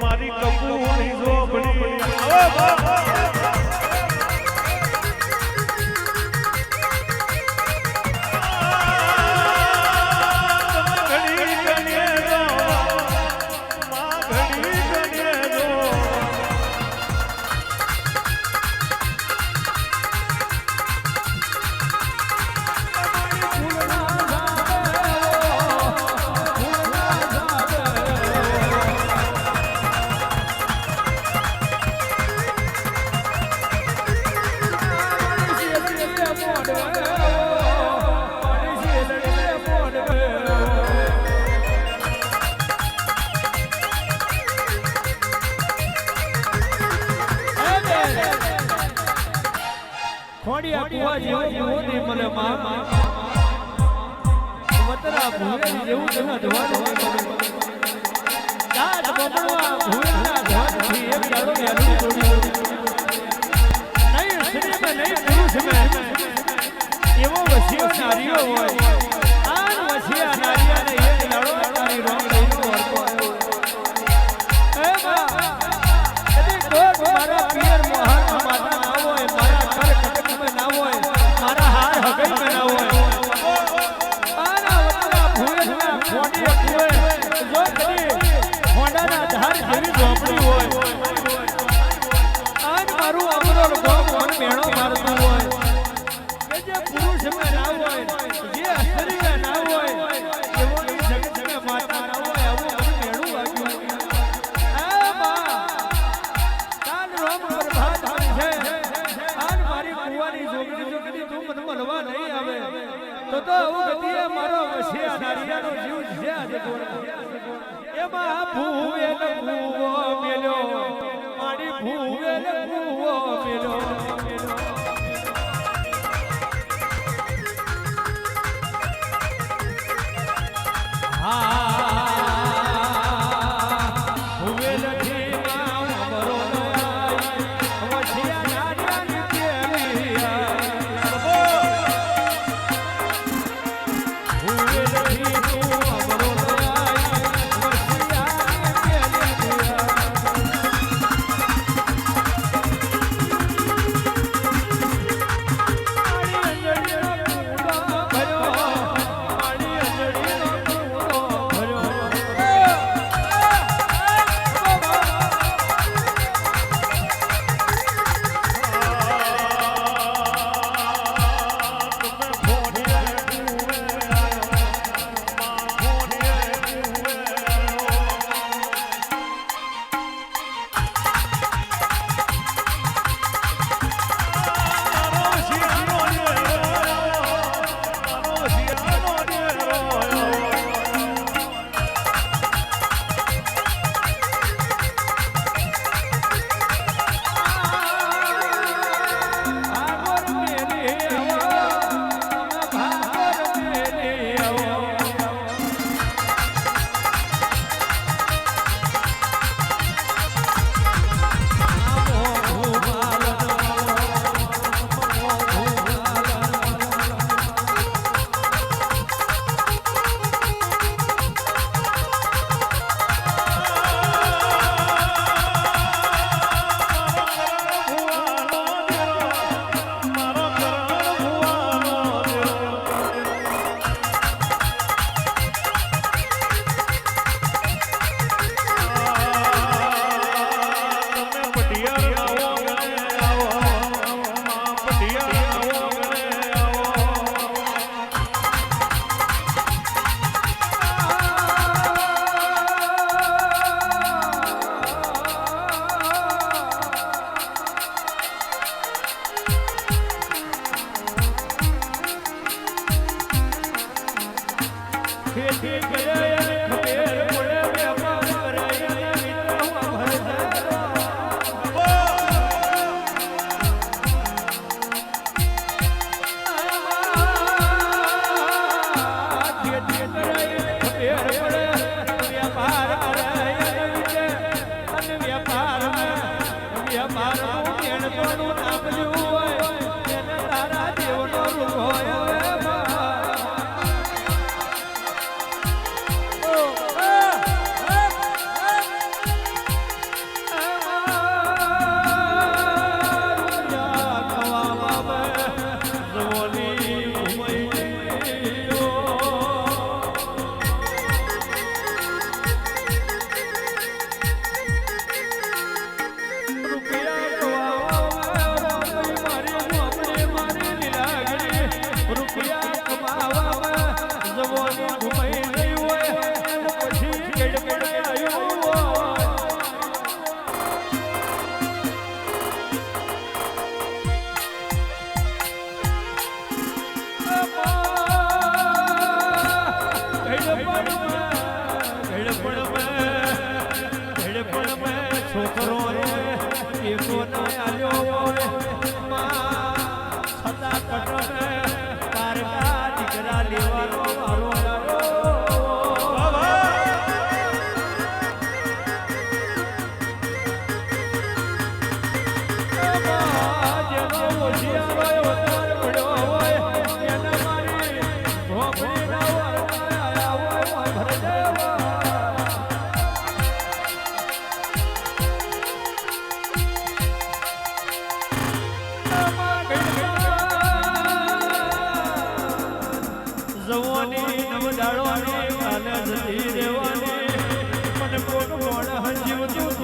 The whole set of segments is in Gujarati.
મારી કપૂરની ઝોપડી કુવા જેવો જીવો ને મને માં વતરા ભૂવે જેવું તને ધોવા દાદ બબડવા ભૂવેના ધોવાથી એક દાડો ને અડું જોડી નહીં શ્રી મેં નહીં પુરુષ મેં એવો વસીઓ નારીઓ હોય. જીવ છે એમાં ભૂવે ભૂવો you.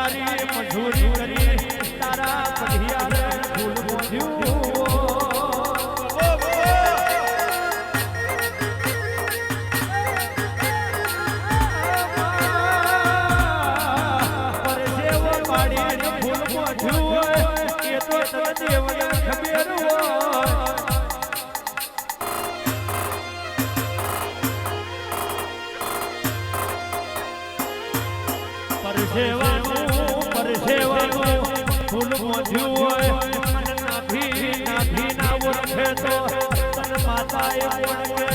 તારી મજૂરી કરી તારા પઢિયારે ફૂલ પહોંચ્યું ખબર હોય. ગાય